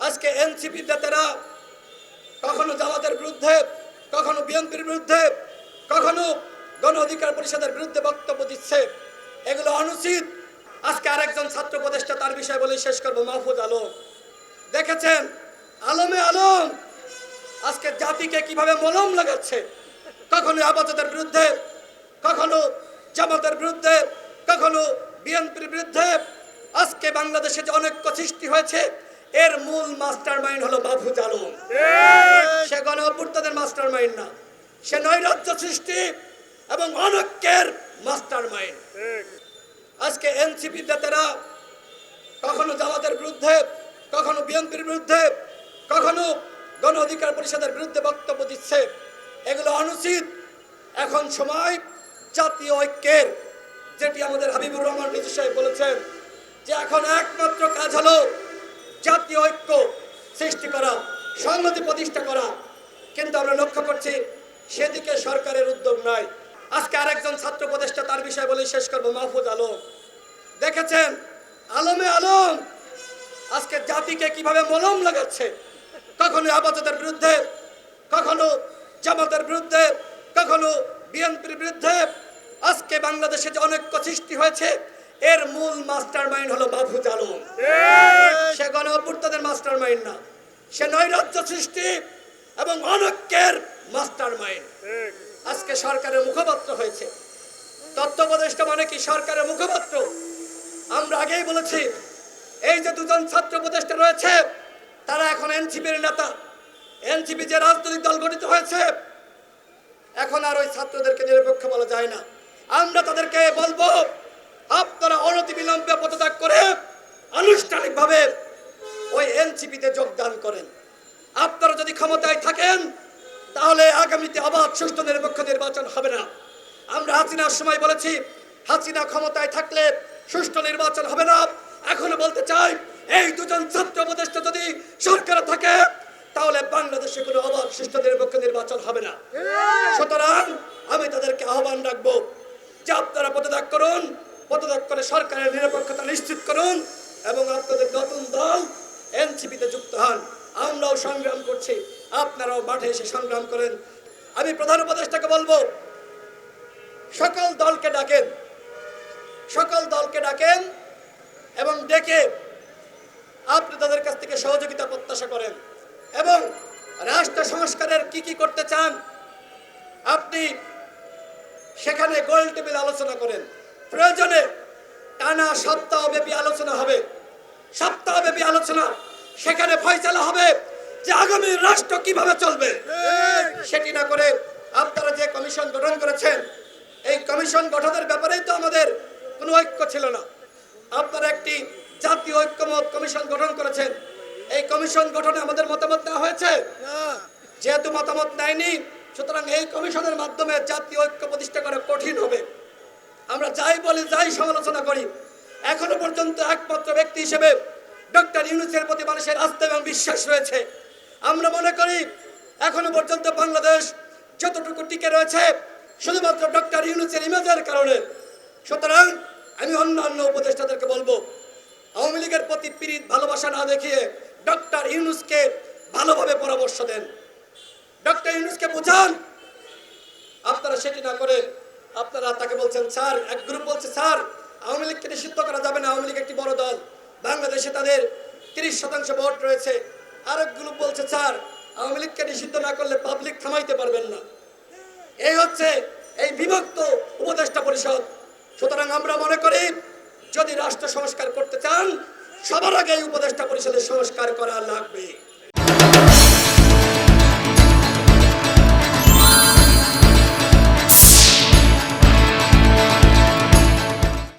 আজকে এনসিপি নেতারা কখনো জামাতের বিরুদ্ধে, কখনো বিএনপির বিরুদ্ধে, কখনো গণ অধিকার পরিষদের বিরুদ্ধে বক্তব্য দিচ্ছে। এগুলো অনুচিত। আজকে আরেকজন ছাত্র উপদেষ্টা তার বিষয় বলে শেষ করব, মাহফুজ আলম। দেখেছেন? আলমে আলম! আজকে জাতিকে কীভাবে মলম লাগাচ্ছে? কখনো আবাদতের বিরুদ্ধে, কখনো জামাতের বিরুদ্ধে, কখনো বিএনপির বিরুদ্ধে। আজকে বাংলাদেশে যে অনেক সৃষ্টি হয়েছে এর মূল মাস্টার মাইন্ড হলো মাহফুজ আলম সে গণ অভ্যুত্থানের মাস্টার মাইন্ড না। সে নৈরাজ্য সৃষ্টি এবং অনৈক্যের মাস্টার মাইন্ড আজকে এনসিপি নেতারা কখনো জামাতের বিরুদ্ধে কখনো বিএনপির বিরুদ্ধে কখনো গণ অধিকার পরিষদের বিরুদ্ধে বক্তব্য দিচ্ছে। এগুলো অনুচিত। এখন সময় জাতীয় ঐক্যের যেটি আমাদের হাবিবুর রহমান মিজু সাহেব বলেছেন যে এখন একমাত্র কাজ হলো জাতীয় ঐক্য সৃষ্টি করা, সংহতি প্রতিষ্ঠা করা। কিন্তু আমরা লক্ষ্য করছি, সেদিকে সরকারের উদ্যোগ নাই। আজকে আরেকজন ছাত্র উপদেষ্টা তার বিষয় বলে শেষ করব, মাহফুজ আলম। দেখেছেন? আলমে আলম! আজকে জাতিকে কীভাবে মলম লাগাচ্ছে? কখনো আবাদতের বিরুদ্ধে, কখনো জামাতের বিরুদ্ধে, কখনো বিএনপির বিরুদ্ধে। আজকে বাংলাদেশে যে অনেক সৃষ্টি হয়েছে এর মূল মাস্টার মাইন্ড হলো মাহফুজ আলম সে গণ অভ্যুত্থানের মাস্টার মাইন্ড না। সে নৈরাজ্য সৃষ্টি এবং অনৈক্যের মাস্টার মাইন্ড আজকে সরকারের মুখপাত্র হয়েছে। তত্ত্ব মানে কি? সরকারের মুখপাত্র। আমরা আগেই বলেছি এই যে দুজন ছাত্র উপদেষ্টা রয়েছে তারা এখন এনসিপির নেতা। এনসিপি যে রাজনৈতিক দল গঠিত হয়েছে এখন আর ওই ছাত্রদেরকে নিরপেক্ষ বলা যায় না। আমরা তাদেরকে বলব আপনারা অনতি অনতিবিলম্বে পদত্যাগ করে আনুষ্ঠানিকভাবে ওই এনসিপিতে যোগদান করেন। আপনারা যদি ক্ষমতায় থাকেন তাহলে আগামীতে আবার সুষ্ঠু নিরপেক্ষ নির্বাচন হবে না। আমরা হাসিনার সময় বলেছি হাসিনা ক্ষমতায় থাকলে সুষ্ঠু নির্বাচন হবে না। এখনও বলতে চাই এই দুজন ছাত্র উপদেষ্টা যদি সরকার থাকে তাহলে বাংলাদেশে কোনো অবাধ সুষ্ঠু নিরপেক্ষ নির্বাচন হবে না। সুতরাং আমি তাদেরকে আহ্বান রাখব যে আপনারা পদত্যাগ করুন করে সরকারের নিরপেক্ষতা নিশ্চিত করুন এবং আপনাদের নতুন দল এনসিপিতে যুক্ত হন। আমরাও সংগ্রাম করছি। আপনারাও মাঠে এসে সংগ্রাম করেন। আমি প্রধান উপদেষ্টাকে বলব, সকল দলকে ডাকেন। সকল দলকে ডাকেন এবং ডেকে আপনি তাদের কাছ থেকে সহযোগিতা প্রত্যাশা করেন। এবং রাষ্ট্র সংস্কারের কি কি করতে চান, আপনি সেখানে গোল টেবিল আলোচনা করেন। প্রয়োজনে টানা সপ্তাহব্যাপী আলোচনা হবে, সপ্তাহব্যাপী আলোচনা। সেখানে ফয়সালা হবে যে আগামী রাষ্ট্র কীভাবে চলবে। সেটি না করে আপনারা যে কমিশন গঠন করেছেন, এই কমিশন গঠনের ব্যাপারেই তো আমাদের কোনো ঐক্য ছিল না। আপনারা একটি জাতীয় ঐক্যমত কমিশন গঠন করেছেন। এই কমিশন গঠনে আমাদের মতামত দেওয়া হয়েছে? যেহেতু মতামত নেয়নি, সুতরাং এই কমিশনের মাধ্যমে জাতীয় ঐক্য প্রতিষ্ঠা করা কঠিন হবে। আমরা যাই বলি, যাই সমালোচনা করি, এখনও পর্যন্ত একমাত্র ব্যক্তি হিসেবে ডক্টর ইউনুসের প্রতি মানুষের আস্থা এবং বিশ্বাস রয়েছে। আমরা মনে করি, এখনও পর্যন্ত বাংলাদেশ যতটুকু টিকে রয়েছে, শুধুমাত্র ডক্টর ইউনুসের ইমেজের কারণে। সুতরাং আমি অন্যান্য উপদেষ্টাদেরকে বলব, আওয়ামী লীগের প্রতি পীড়িত ভালোবাসা না দেখিয়ে ডক্টর ইউনুসকে ভালোভাবে পরামর্শ দেন। ডক্টর ইউনুসকে বোঝান, আপনারা সেটি না করে আপনারা তাকে বলছেন, স্যার, এক গ্রুপ বলছে, স্যার, আওয়ামী লীগকে নিষিদ্ধ করা যাবে না, আওয়ামী লীগ একটি বড় দল। বাংলাদেশে তাদের তিরিশ শতাংশ ভোট রয়েছে। আরেক গ্রুপ বলছে, স্যার, আওয়ামী লীগকে নিষিদ্ধ না করলে পাবলিক থামাইতে পারবেন না। এই হচ্ছে এই বিভক্ত উপদেষ্টা পরিষদ। সুতরাং আমরা মনে করি, যদি রাষ্ট্র সংস্কার করতে চান, সবার আগে এই উপদেষ্টা পরিষদের সংস্কার করা লাগবে।